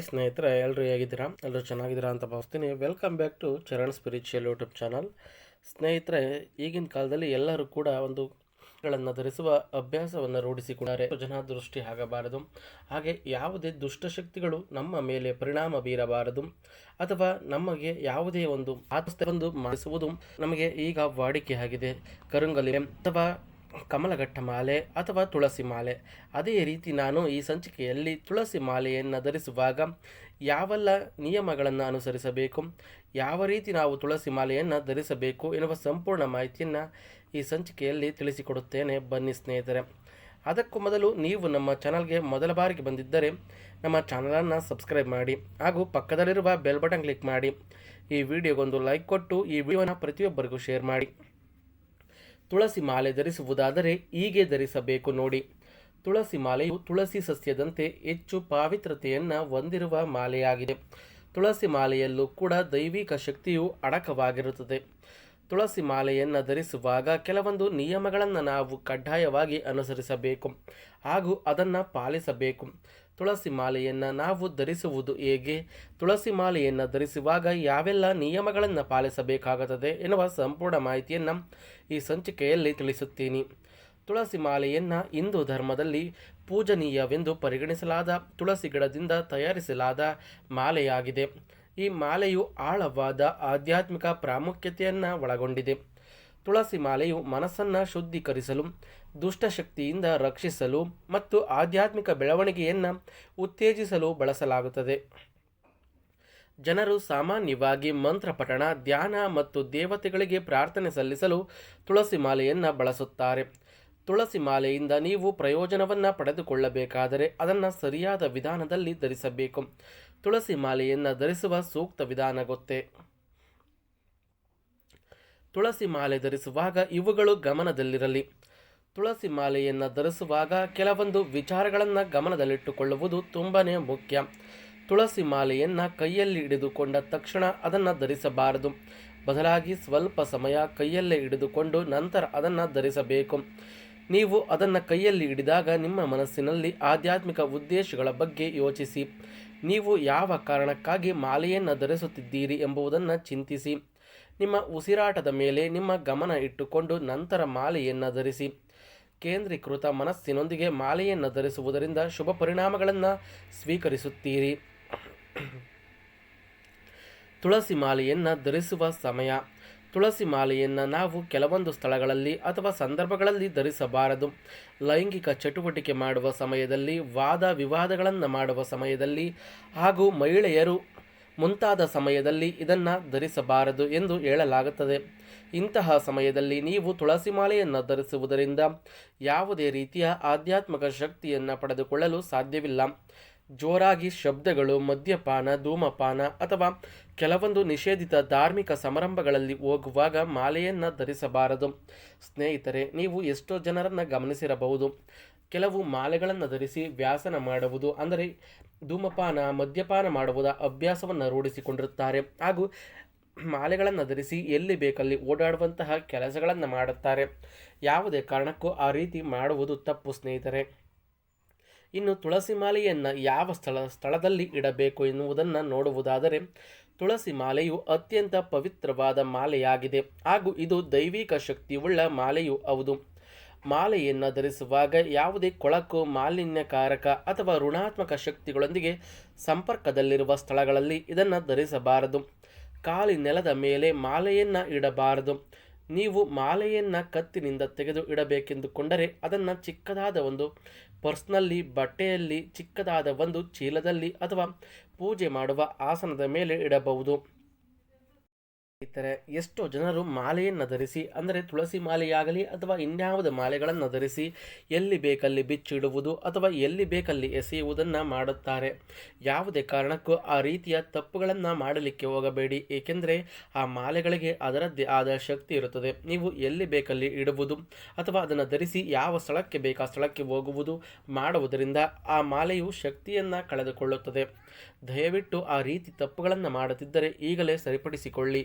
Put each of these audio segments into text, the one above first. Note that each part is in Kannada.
ಹಾಯ್ ಸ್ನೇಹಿತರೆ ಎಲ್ಲರೂ ಹೇಗಿದ್ದೀರಾ? ಎಲ್ಲರೂ ಚೆನ್ನಾಗಿದ್ದೀರಾ ಅಂತ ಭಾವಿಸ್ತೀನಿ. Welcome back to Charan spiritual YouTube channel ಸ್ನೇಹಿತರೆ, ಈಗಿನ ಕಾಲದಲ್ಲಿ ಎಲ್ಲರೂ ಕೂಡ ಒಂದು ಗಳನ್ನು ಧರಿಸುವ ಅಭ್ಯಾಸವನ್ನು ರೂಢಿಸಿಕೊಂಡರೆ ಜನ ದೃಷ್ಟಿ ಆಗಬಾರದು. ಹಾಗೆ ಯಾವುದೇ ದುಷ್ಟಶಕ್ತಿಗಳು ನಮ್ಮ ಮೇಲೆ ಪರಿಣಾಮ ಬೀರಬಾರದು. ಅಥವಾ ನಮಗೆ ಯಾವುದೇ ಒಂದು ಆತ್ಮಸ್ಥೆ ಒಂದು ಮಾಡಿಸುವುದು ನಮಗೆ ಈಗ ವಾಡಿಕೆ ಆಗಿದೆ ಕರುಂಗಲಿ ಅಥವಾ ಕಮಲಘಟ್ಟ ಮಾಲೆ ಅಥವಾ ತುಳಸಿ ಮಾಲೆ ಅದೇ ರೀತಿ ನಾನು ಈ ಸಂಚಿಕೆಯಲ್ಲಿ ತುಳಸಿ ಮಾಲೆಯನ್ನು ಧರಿಸುವಾಗ ಯಾವೆಲ್ಲ ನಿಯಮಗಳನ್ನು ಅನುಸರಿಸಬೇಕು, ಯಾವ ರೀತಿ ನಾವು ತುಳಸಿ ಮಾಲೆಯನ್ನು ಧರಿಸಬೇಕು ಎನ್ನುವ ಸಂಪೂರ್ಣ ಮಾಹಿತಿಯನ್ನು ಈ ಸಂಚಿಕೆಯಲ್ಲಿ ತಿಳಿಸಿಕೊಡುತ್ತೇನೆ. ಬನ್ನಿ ಸ್ನೇಹಿತರೆ. ಅದಕ್ಕೂ ಮೊದಲು ನೀವು ನಮ್ಮ ಚಾನಲ್ಗೆ ಮೊದಲ ಬಾರಿಗೆ ಬಂದಿದ್ದರೆ ನಮ್ಮ ಚಾನಲನ್ನು ಸಬ್ಸ್ಕ್ರೈಬ್ ಮಾಡಿ, ಹಾಗೂ ಪಕ್ಕದಲ್ಲಿರುವ ಬೆಲ್ ಬಟನ್ ಕ್ಲಿಕ್ ಮಾಡಿ. ಈ ವಿಡಿಯೋಗೊಂದು ಲೈಕ್ ಕೊಟ್ಟು ಈ ವಿಡಿಯೋನ ಪ್ರತಿಯೊಬ್ಬರಿಗೂ ಶೇರ್ ಮಾಡಿ. ತುಳಸಿ ಮಾಲೆ ಧರಿಸುವುದಾದರೆ ಹೀಗೆ ಧರಿಸಬೇಕು ನೋಡಿ. ತುಳಸಿ ಮಾಲೆಯು ತುಳಸಿ ಸಸ್ಯದಂತೆ ಹೆಚ್ಚು ಪಾವಿತ್ರತೆಯನ್ನು ಹೊಂದಿರುವ ಮಾಲೆಯಾಗಿದೆ. ತುಳಸಿ ಮಾಲೆಯಲ್ಲೂ ಕೂಡ ದೈವಿಕ ಶಕ್ತಿಯು ಅಡಕವಾಗಿರುತ್ತದೆ. ತುಳಸಿ ಮಾಲೆಯನ್ನು ಧರಿಸುವಾಗ ಕೆಲವೊಂದು ನಿಯಮಗಳನ್ನು ನಾವು ಕಡ್ಡಾಯವಾಗಿ ಅನುಸರಿಸಬೇಕು ಹಾಗೂ ಅದನ್ನು ಪಾಲಿಸಬೇಕು. ತುಳಸಿ ಮಾಲೆಯನ್ನು ನಾವು ಧರಿಸುವುದು ಹೇಗೆ? ತುಳಸಿ ಮಾಲೆಯನ್ನು ಧರಿಸುವಾಗ ಯಾವೆಲ್ಲ ನಿಯಮಗಳನ್ನು ಪಾಲಿಸಬೇಕಾಗುತ್ತದೆ ಎನ್ನುವ ಸಂಪೂರ್ಣ ಮಾಹಿತಿಯನ್ನು ಈ ಸಂಚಿಕೆಯಲ್ಲಿ ತಿಳಿಸುತ್ತೀನಿ. ತುಳಸಿ ಮಾಲೆಯನ್ನು ಹಿಂದೂ ಧರ್ಮದಲ್ಲಿ ಪೂಜನೀಯವೆಂದು ಪರಿಗಣಿಸಲಾದ, ತುಳಸಿ ಗಿಡದಿಂದ ತಯಾರಿಸಲಾದ ಮಾಲೆಯಾಗಿದೆ. ಈ ಮಾಲೆಯು ಆಳವಾದ ಆಧ್ಯಾತ್ಮಿಕ ಪ್ರಾಮುಖ್ಯತೆಯನ್ನು ಒಳಗೊಂಡಿದೆ. ತುಳಸಿ ಮಾಲೆಯು ಮನಸ್ಸನ್ನು ಶುದ್ಧೀಕರಿಸಲು, ದುಷ್ಟಶಕ್ತಿಯಿಂದ ರಕ್ಷಿಸಲು ಮತ್ತು ಆಧ್ಯಾತ್ಮಿಕ ಬೆಳವಣಿಗೆಯನ್ನು ಉತ್ತೇಜಿಸಲು ಬಳಸಲಾಗುತ್ತದೆ. ಜನರು ಸಾಮಾನ್ಯವಾಗಿ ಮಂತ್ರ ಪಠಣ ಧ್ಯಾನ ಮತ್ತು ದೇವತೆಗಳಿಗೆ ಪ್ರಾರ್ಥನೆ ಸಲ್ಲಿಸಲು ತುಳಸಿ ಮಾಲೆಯನ್ನು ಬಳಸುತ್ತಾರೆ. ತುಳಸಿ ಮಾಲೆಯಿಂದ ನೀವು ಪ್ರಯೋಜನವನ್ನು ಪಡೆದುಕೊಳ್ಳಬೇಕಾದರೆ ಅದನ್ನು ಸರಿಯಾದ ವಿಧಾನದಲ್ಲಿ ಧರಿಸಬೇಕು. ತುಳಸಿ ಮಾಲೆಯನ್ನು ಧರಿಸುವ ಸೂಕ್ತ ವಿಧಾನ ಗೊತ್ತೇ? ತುಳಸಿ ಮಾಲೆ ಧರಿಸುವಾಗ ಇವುಗಳು ಗಮನದಲ್ಲಿರಲಿ. ತುಳಸಿ ಮಾಲೆಯನ್ನು ಧರಿಸುವಾಗ ಕೆಲವೊಂದು ವಿಚಾರಗಳನ್ನು ಗಮನದಲ್ಲಿಟ್ಟುಕೊಳ್ಳುವುದು ತುಂಬಾ ಮುಖ್ಯ. ತುಳಸಿ ಮಾಲೆಯನ್ನು ಕೈಯಲ್ಲಿ ಹಿಡಿದುಕೊಂಡ ತಕ್ಷಣ ಅದನ್ನು ಧರಿಸಬಾರದು. ಬದಲಾಗಿ ಸ್ವಲ್ಪ ಸಮಯ ಕೈಯಲ್ಲೇ ಹಿಡಿದುಕೊಂಡು ನಂತರ ಅದನ್ನು ಧರಿಸಬೇಕು. ನೀವು ಅದನ್ನು ಕೈಯಲ್ಲಿ ಹಿಡಿದಾಗ ನಿಮ್ಮ ಮನಸ್ಸಿನಲ್ಲಿ ಆಧ್ಯಾತ್ಮಿಕ ಉದ್ದೇಶಗಳ ಬಗ್ಗೆ ಯೋಚಿಸಿ. ನೀವು ಯಾವ ಕಾರಣಕ್ಕಾಗಿ ಮಾಲೆಯನ್ನು ಧರಿಸುತ್ತಿದ್ದೀರಿ ಎಂಬುದನ್ನು ಚಿಂತಿಸಿ. ನಿಮ್ಮ ಉಸಿರಾಟದ ಮೇಲೆ ನಿಮ್ಮ ಗಮನ ಇಟ್ಟುಕೊಂಡು ನಂತರ ಮಾಲೆಯನ್ನು ಧರಿಸಿ. ಕೇಂದ್ರೀಕೃತ ಮನಸ್ಸಿನೊಂದಿಗೆ ಮಾಲೆಯನ್ನು ಧರಿಸುವುದರಿಂದ ಶುಭ ಪರಿಣಾಮಗಳನ್ನು ಸ್ವೀಕರಿಸುತ್ತೀರಿ. ತುಳಸಿ ಮಾಲೆಯನ್ನು ಧರಿಸುವ ಸಮಯ. ತುಳಸಿ ಮಾಲೆಯನ್ನು ನಾವು ಕೆಲವೊಂದು ಸ್ಥಳಗಳಲ್ಲಿ ಅಥವಾ ಸಂದರ್ಭಗಳಲ್ಲಿ ಧರಿಸಬಾರದು. ಲೈಂಗಿಕ ಚಟುವಟಿಕೆ ಮಾಡುವ ಸಮಯದಲ್ಲಿ, ವಾದ ವಿವಾದಗಳನ್ನು ಮಾಡುವ ಸಮಯದಲ್ಲಿ ಹಾಗೂ ಮಹಿಳೆಯರು ಮುಂತಾದ ಸಮಯದಲ್ಲಿ ಇದನ್ನು ಧರಿಸಬಾರದು ಎಂದು ಹೇಳಲಾಗುತ್ತದೆ. ಇಂತಹ ಸಮಯದಲ್ಲಿ ನೀವು ತುಳಸಿ ಮಾಲೆಯನ್ನು ಧರಿಸುವುದರಿಂದ ಯಾವುದೇ ರೀತಿಯ ಆಧ್ಯಾತ್ಮಿಕ ಶಕ್ತಿಯನ್ನು ಪಡೆದುಕೊಳ್ಳಲು ಸಾಧ್ಯವಿಲ್ಲ. ಜೋರಾಗಿ ಶಬ್ದಗಳು, ಮದ್ಯಪಾನ, ಧೂಮಪಾನ ಅಥವಾ ಕೆಲವೊಂದು ನಿಷೇಧಿತ ಧಾರ್ಮಿಕ ಸಮಾರಂಭಗಳಲ್ಲಿ ಹೋಗುವಾಗ ಮಾಲೆಯನ್ನು ಧರಿಸಬಾರದು. ಸ್ನೇಹಿತರೆ, ನೀವು ಎಷ್ಟೋ ಜನರನ್ನು ಗಮನಿಸಿರಬಹುದು. ಕೆಲವು ಮಾಲೆಗಳನ್ನು ಧರಿಸಿ ವ್ಯಾಸನ ಮಾಡುವುದು ಅಂದರೆ ಧೂಮಪಾನ, ಮದ್ಯಪಾನ ಮಾಡುವುದ ಅಭ್ಯಾಸವನ್ನು ರೂಢಿಸಿಕೊಂಡಿರುತ್ತಾರೆ. ಹಾಗೂ ಮಾಲೆಗಳನ್ನು ಧರಿಸಿ ಎಲ್ಲಿ ಬೇಕಲ್ಲಿ ಓಡಾಡುವಂತಹ ಕೆಲಸಗಳನ್ನು ಮಾಡುತ್ತಾರೆ. ಯಾವುದೇ ಕಾರಣಕ್ಕೂ ಆ ರೀತಿ ಮಾಡುವುದು ತಪ್ಪು ಸ್ನೇಹಿತರೆ. ಇನ್ನು ತುಳಸಿ ಮಾಲೆಯನ್ನು ಯಾವ ಸ್ಥಳ, ಸ್ಥಳದಲ್ಲಿ ಇಡಬೇಕು ಎನ್ನುವುದನ್ನು ನೋಡುವುದಾದರೆ, ತುಳಸಿ ಮಾಲೆಯು ಅತ್ಯಂತ ಪವಿತ್ರವಾದ ಮಾಲೆಯಾಗಿದೆ. ಹಾಗೂ ಇದು ದೈವಿಕ ಶಕ್ತಿಯುಳ್ಳ ಮಾಲೆಯು ಹೌದು. ಮಾಲೆಯನ್ನು ಧರಿಸುವಾಗ ಯಾವುದೇ ಕೊಳಕು, ಮಾಲಿನ್ಯಕಾರಕ ಅಥವಾ ಋಣಾತ್ಮಕ ಶಕ್ತಿಗಳೊಂದಿಗೆ ಸಂಪರ್ಕದಲ್ಲಿರುವ ಸ್ಥಳಗಳಲ್ಲಿ ಇದನ್ನು ಧರಿಸಬಾರದು. ಕಾಲಿ ನೆಲದ ಮೇಲೆ ಮಾಲೆಯನ್ನು ಇಡಬಾರದು. ನೀವು ಮಾಲೆಯನ್ನು ಕತ್ತಿನಿಂದ ತೆಗೆದು ಇಡಬೇಕೆಂದುಕೊಂಡರೆ ಅದನ್ನು ಚಿಕ್ಕದಾದ ಒಂದು ಪರ್ಸ್ನಲ್ಲಿ, ಬಟ್ಟೆಯಲ್ಲಿ, ಚಿಕ್ಕದಾದ ಒಂದು ಚೀಲದಲ್ಲಿ ಅಥವಾ ಪೂಜೆ ಮಾಡುವ ಆಸನದ ಮೇಲೆ ಇಡಬಹುದು. ಸ್ನೇಹಿತರೆ, ಎಷ್ಟೋ ಜನರು ಮಾಲೆಯನ್ನು ಧರಿಸಿ, ಅಂದರೆ ತುಳಸಿ ಮಾಲೆಯಾಗಲಿ ಅಥವಾ ಇನ್ಯಾವುದೇ ಮಾಲೆಗಳನ್ನು ಧರಿಸಿ ಎಲ್ಲಿ ಬೇಕಲ್ಲಿ ಬಿಚ್ಚಿಡುವುದು ಅಥವಾ ಎಲ್ಲಿ ಬೇಕಲ್ಲಿ ಎಸೆಯುವುದನ್ನು ಮಾಡುತ್ತಾರೆ. ಯಾವುದೇ ಕಾರಣಕ್ಕೂ ಆ ರೀತಿಯ ತಪ್ಪುಗಳನ್ನು ಮಾಡಲಿಕ್ಕೆ ಹೋಗಬೇಡಿ, ಏಕೆಂದರೆ ಆ ಮಾಲೆಗಳಿಗೆ ಅದರದ್ದೇ ಆದ ಶಕ್ತಿ ಇರುತ್ತದೆ. ನೀವು ಎಲ್ಲಿ ಬೇಕಲ್ಲಿ ಇಡುವುದು ಅಥವಾ ಅದನ್ನು ಧರಿಸಿ ಯಾವ ಸ್ಥಳಕ್ಕೆ ಬೇಕಾ ಸ್ಥಳಕ್ಕೆ ಹೋಗುವುದು ಮಾಡುವುದರಿಂದ ಆ ಮಾಲೆಯು ಶಕ್ತಿಯನ್ನು ಕಳೆದುಕೊಳ್ಳುತ್ತದೆ. ದಯವಿಟ್ಟು ಆ ರೀತಿ ತಪ್ಪುಗಳನ್ನು ಮಾಡುತ್ತಿದ್ದರೆ ಈಗಲೇ ಸರಿಪಡಿಸಿಕೊಳ್ಳಿ.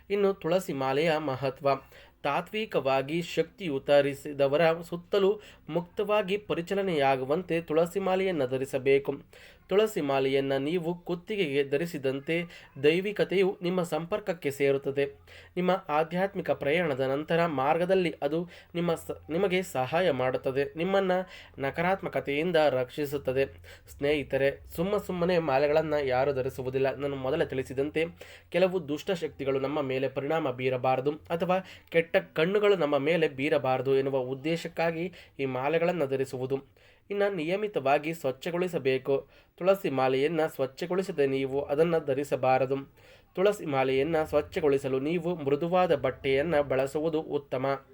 ಇನ್ನು ತುಳಸಿ ಮಾಲೆಯ ಮಹತ್ವ. ತಾತ್ವಿಕವಾಗಿ ಶಕ್ತಿಯುತರಿಸಿದವರ ಸುತ್ತಲೂ ಮುಕ್ತವಾಗಿ ಪರಿಚಲನೆಯಾಗುವಂತೆ ತುಳಸಿ ಮಾಲೆಯನ್ನು ಧರಿಸಬೇಕು. ತುಳಸಿ ಮಾಲೆಯನ್ನು ನೀವು ಕುತ್ತಿಗೆಗೆ ಧರಿಸಿದಂತೆ ದೈವಿಕತೆಯು ನಿಮ್ಮ ಸಂಪರ್ಕಕ್ಕೆ ಸೇರುತ್ತದೆ. ನಿಮ್ಮ ಆಧ್ಯಾತ್ಮಿಕ ಪ್ರಯಾಣದ ನಂತರ ಮಾರ್ಗದಲ್ಲಿ ಅದು ನಿಮ್ಮ ನಿಮಗೆ ಸಹಾಯ ಮಾಡುತ್ತದೆ. ನಿಮ್ಮನ್ನು ನಕಾರಾತ್ಮಕತೆಯಿಂದ ರಕ್ಷಿಸುತ್ತದೆ. ಸ್ನೇಹಿತರೆ, ಸುಮ್ಮ ಸುಮ್ಮನೆ ಮಾಲೆಗಳನ್ನು ಯಾರು ಧರಿಸುವುದಿಲ್ಲ. ನಾನು ಮೊದಲೇ ತಿಳಿಸಿದಂತೆ, ಕೆಲವು ದುಷ್ಟಶಕ್ತಿಗಳು ನಮ್ಮ ಮೇಲೆ ಪರಿಣಾಮ ಬೀರಬಾರದು ಅಥವಾ ಕೆಟ್ಟ ಕಣ್ಣುಗಳು ನಮ್ಮ ಮೇಲೆ ಬೀರಬಾರದು ಎನ್ನುವ ಉದ್ದೇಶಕ್ಕಾಗಿ ಈ ಮಾಲೆಗಳನ್ನು ಧರಿಸುವುದು. ಇನ್ನು ನಿಯಮಿತವಾಗಿ ಸ್ವಚ್ಛಗೊಳಿಸಬೇಕು. ತುಳಸಿ ಮಾಲೆಯನ್ನು ಸ್ವಚ್ಛಗೊಳಿಸದೆ ನೀವು ಅದನ್ನು ಧರಿಸಬಾರದು. ತುಳಸಿ ಮಾಲೆಯನ್ನು ಸ್ವಚ್ಛಗೊಳಿಸಲು ನೀವು ಮೃದುವಾದ ಬಟ್ಟೆಯನ್ನು ಬಳಸುವುದು ಉತ್ತಮ.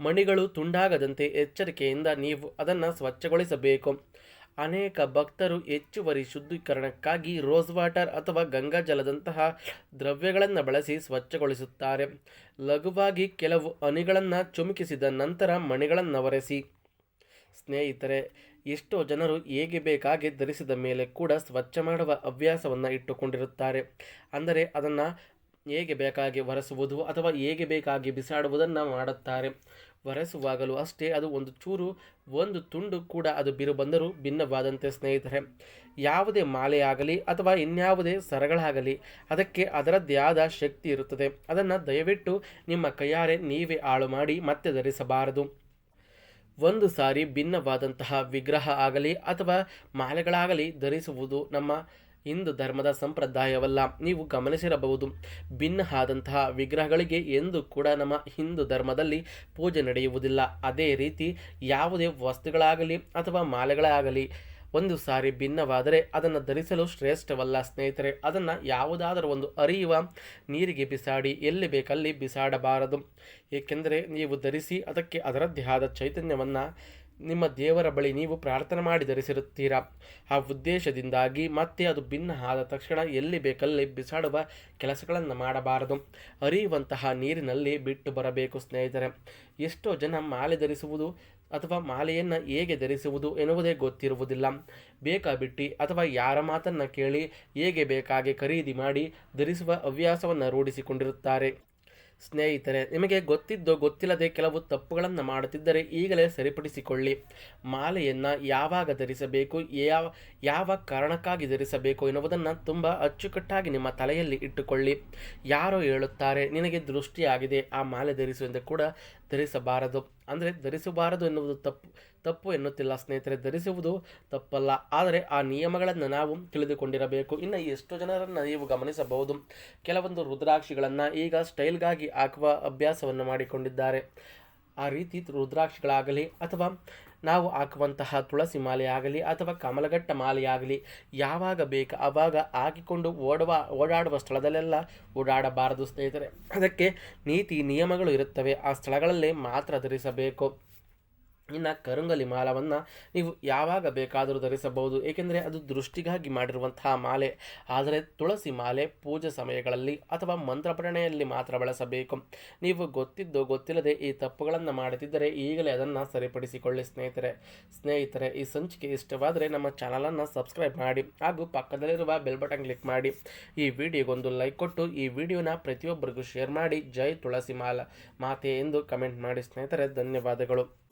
ಮಣಿಗಳು ತುಂಡಾಗದಂತೆ ಎಚ್ಚರಿಕೆಯಿಂದ ನೀವು ಅದನ್ನು ಸ್ವಚ್ಛಗೊಳಿಸಬೇಕು. ಅನೇಕ ಭಕ್ತರು ಹೆಚ್ಚುವರಿ ಶುದ್ಧೀಕರಣಕ್ಕಾಗಿ ರೋಸ್ ವಾಟರ್ ಅಥವಾ ಗಂಗಾಜಲದಂತಹ ದ್ರವ್ಯಗಳನ್ನು ಬಳಸಿ ಸ್ವಚ್ಛಗೊಳಿಸುತ್ತಾರೆ. ಲಘುವಾಗಿ ಕೆಲವು ಹನಿಗಳನ್ನು ಚುಮುಕಿಸಿದ ನಂತರ ಮಣಿಗಳನ್ನು ಒರೆಸಿ. ಸ್ನೇಹಿತರೆ, ಎಷ್ಟೋ ಜನರು ಹೇಗೆ ಬೇಕಾಗಿ ಧರಿಸಿದ ಮೇಲೆ ಕೂಡ ಸ್ವಚ್ಛ ಮಾಡುವ ಹವ್ಯಾಸವನ್ನು ಇಟ್ಟುಕೊಂಡಿರುತ್ತಾರೆ. ಅಂದರೆ ಅದನ್ನು ಹೇಗೆ ಬೇಕಾಗಿ ಒರೆಸುವುದು ಅಥವಾ ಹೇಗೆ ಬೇಕಾಗಿ ಬಿಸಾಡುವುದನ್ನು ಮಾಡುತ್ತಾರೆ. ಒರೆಸುವಾಗಲೂ ಅಷ್ಟೇ ಅದು ಒಂದು ಚೂರು, ಒಂದು ತುಂಡು ಕೂಡ ಅದು ಬಿರು ಬಂದರೂ ಭಿನ್ನವಾದಂತೆ ಸ್ನೇಹಿತರೆ. ಯಾವುದೇ ಮಾಲೆಯಾಗಲಿ ಅಥವಾ ಇನ್ಯಾವುದೇ ಸರಗಳಾಗಲಿ ಅದಕ್ಕೆ ಅದರದ್ದೇ ಆದ ಶಕ್ತಿ ಇರುತ್ತದೆ. ಅದನ್ನು ದಯವಿಟ್ಟು ನಿಮ್ಮ ಕೈಯಾರೆ ನೀವೇ ಹಾಳು ಮಾಡಿ ಮತ್ತೆ ಧರಿಸಬಾರದು. ಒಂದು ಸಾರಿ ಭಿನ್ನವಾದಂತಹ ವಿಗ್ರಹ ಆಗಲಿ ಅಥವಾ ಮಾಲೆಗಳಾಗಲಿ ಧರಿಸುವುದು ನಮ್ಮ ಹಿಂದೂ ಧರ್ಮದ ಸಂಪ್ರದಾಯವಲ್ಲ. ನೀವು ಗಮನಿಸಿರಬಹುದು. ಭಿನ್ನ ಆದಂತಹ ವಿಗ್ರಹಗಳಿಗೆ ಎಂದು ಕೂಡ ನಮ್ಮ ಹಿಂದೂ ಧರ್ಮದಲ್ಲಿ ಪೂಜೆ ನಡೆಯುವುದಿಲ್ಲ. ಅದೇ ರೀತಿ ಯಾವುದೇ ವಸ್ತುಗಳಾಗಲಿ ಅಥವಾ ಮಾಲೆಗಳಾಗಲಿ ಒಂದು ಸಾರಿ ಭಿನ್ನವಾದರೆ ಅದನ್ನು ಧರಿಸಲು ಶ್ರೇಷ್ಠವಲ್ಲ ಸ್ನೇಹಿತರೆ. ಅದನ್ನು ಯಾವುದಾದರೂ ಒಂದು ಅರಿಯುವ ನೀರಿಗೆ ಬಿಸಾಡಿ ಎಲ್ಲಿ ಬೇಕಲ್ಲಿ ಬಿಸಾಡಬಾರದು. ಏಕೆಂದರೆ ನೀವು ಧರಿಸಿ ಅದಕ್ಕೆ ಅದರದ್ದೇ ಆದ ಚೈತನ್ಯವನ್ನು ನಿಮ್ಮ ದೇವರ ಬಳಿ ನೀವು ಪ್ರಾರ್ಥನೆ ಮಾಡಿ ಧರಿಸಿರುತ್ತೀರಾ? ಆ ಉದ್ದೇಶದಿಂದಾಗಿ ಮತ್ತೆ ಅದು ಭಿನ್ನ ಆದ ತಕ್ಷಣ ಎಲ್ಲಿ ಬೇಕಲ್ಲಿ ಬಿಸಾಡುವ ಕೆಲಸಗಳನ್ನು ಮಾಡಬಾರದು. ಅರಿಯುವಂತಹ ನೀರಿನಲ್ಲಿ ಬಿಟ್ಟು ಬರಬೇಕು ಸ್ನೇಹಿತರೆ. ಎಷ್ಟೋ ಜನ ಮಾಲೆ ಧರಿಸುವುದು ಅಥವಾ ಮಾಲೆಯನ್ನು ಹೇಗೆ ಧರಿಸುವುದು ಎನ್ನುವುದೇ ಗೊತ್ತಿರುವುದಿಲ್ಲ. ಬೇಕಾಬಿಟ್ಟಿ ಅಥವಾ ಯಾರ ಮಾತನ್ನು ಕೇಳಿ ಹೇಗೆ ಬೇಕಾಗಿ ಖರೀದಿ ಮಾಡಿ ಧರಿಸುವ ಹವ್ಯಾಸವನ್ನು ರೂಢಿಸಿಕೊಂಡಿರುತ್ತಾರೆ. ಸ್ನೇಹಿತರೆ, ನಿಮಗೆ ಗೊತ್ತಿದ್ದು ಗೊತ್ತಿಲ್ಲದೆ ಕೆಲವು ತಪ್ಪುಗಳನ್ನು ಮಾಡುತ್ತಿದ್ದರೆ ಈಗಲೇ ಸರಿಪಡಿಸಿಕೊಳ್ಳಿ. ಮಾಲೆಯನ್ನು ಯಾವಾಗ ಧರಿಸಬೇಕು, ಯಾವ ಯಾವ ಕಾರಣಕ್ಕಾಗಿ ಧರಿಸಬೇಕು ಎನ್ನುವುದನ್ನು ತುಂಬ ಅಚ್ಚುಕಟ್ಟಾಗಿ ನಿಮ್ಮ ತಲೆಯಲ್ಲಿ ಇಟ್ಟುಕೊಳ್ಳಿ. ಯಾರೋ ಹೇಳುತ್ತಾರೆ, ನಿನಗೆ ದೃಷ್ಟಿಯಾಗಿದೆ, ಆ ಮಾಲೆ ಧರಿಸುವಂತೆ ಕೂಡ ಧರಿಸಬಾರದು. ಅಂದರೆ ಧರಿಸಬಾರದು ಎನ್ನುವುದು ತಪ್ಪು ತಪ್ಪು ಎನ್ನುತ್ತಿಲ್ಲ ಸ್ನೇಹಿತರೆ, ಧರಿಸುವುದು ತಪ್ಪಲ್ಲ. ಆದರೆ ಆ ನಿಯಮಗಳನ್ನು ನಾವು ತಿಳಿದುಕೊಂಡಿರಬೇಕು. ಇನ್ನು ಎಷ್ಟು ಜನರನ್ನು ನೀವು ಗಮನಿಸಬಹುದು. ಕೆಲವೊಂದು ರುದ್ರಾಕ್ಷಿಗಳನ್ನು ಈಗ ಸ್ಟೈಲ್ಗಾಗಿ ಹಾಕುವ ಅಭ್ಯಾಸವನ್ನು ಮಾಡಿಕೊಂಡಿದ್ದಾರೆ. ಆ ರೀತಿ ರುದ್ರಾಕ್ಷಿಗಳಾಗಲಿ ಅಥವಾ ನಾವು ಹಾಕುವಂತಹ ತುಳಸಿ ಮಾಲೆಯಾಗಲಿ ಅಥವಾ ಕಮಲಗಟ್ಟ ಮಾಲೆಯಾಗಲಿ ಯಾವಾಗ ಬೇಕು ಆವಾಗ ಹಾಕಿಕೊಂಡು ಓಡುವ, ಓಡಾಡುವ ಸ್ಥಳದಲ್ಲೆಲ್ಲ ಓಡಾಡಬಾರದು ಸ್ನೇಹಿತರೆ. ಅದಕ್ಕೆ ನೀತಿ ನಿಯಮಗಳು ಇರುತ್ತವೆ. ಆ ಸ್ಥಳಗಳಲ್ಲೇ ಮಾತ್ರ ಧರಿಸಬೇಕು. ಇನ್ನು ಕರುಂಗಲಿ ಮಾಲವನ್ನು ನೀವು ಯಾವಾಗ ಬೇಕಾದರೂ ಧರಿಸಬಹುದು. ಏಕೆಂದರೆ ಅದು ದೃಷ್ಟಿಗಾಗಿ ಮಾಡಿರುವಂತಹ ಮಾಲೆ. ಆದರೆ ತುಳಸಿ ಮಾಲೆ ಪೂಜೆ ಸಮಯಗಳಲ್ಲಿ ಅಥವಾ ಮಂತ್ರಪಠಣೆಯಲ್ಲಿ ಮಾತ್ರ ಬಳಸಬೇಕು. ನೀವು ಗೊತ್ತಿದ್ದು ಗೊತ್ತಿಲ್ಲದೆ ಈ ತಪ್ಪುಗಳನ್ನು ಮಾಡುತ್ತಿದ್ದರೆ ಈಗಲೇ ಅದನ್ನು ಸರಿಪಡಿಸಿಕೊಳ್ಳಿ ಸ್ನೇಹಿತರೆ. ಸ್ನೇಹಿತರೆ, ಈ ಸಂಚಿಕೆ ಇಷ್ಟವಾದರೆ ನಮ್ಮ ಚಾನಲನ್ನು ಸಬ್ಸ್ಕ್ರೈಬ್ ಮಾಡಿ ಹಾಗೂ ಪಕ್ಕದಲ್ಲಿರುವ ಬೆಲ್ ಬಟನ್ ಕ್ಲಿಕ್ ಮಾಡಿ. ಈ ವಿಡಿಯೋಗೊಂದು ಲೈಕ್ ಕೊಟ್ಟು ಈ ವಿಡಿಯೋನ ಪ್ರತಿಯೊಬ್ಬರಿಗೂ ಶೇರ್ ಮಾಡಿ. ಜೈ ತುಳಸಿ ಮಾಲ. ಮಾತೆ ಎಂದು ಕಮೆಂಟ್ ಮಾಡಿ ಸ್ನೇಹಿತರೆ. ಧನ್ಯವಾದಗಳು.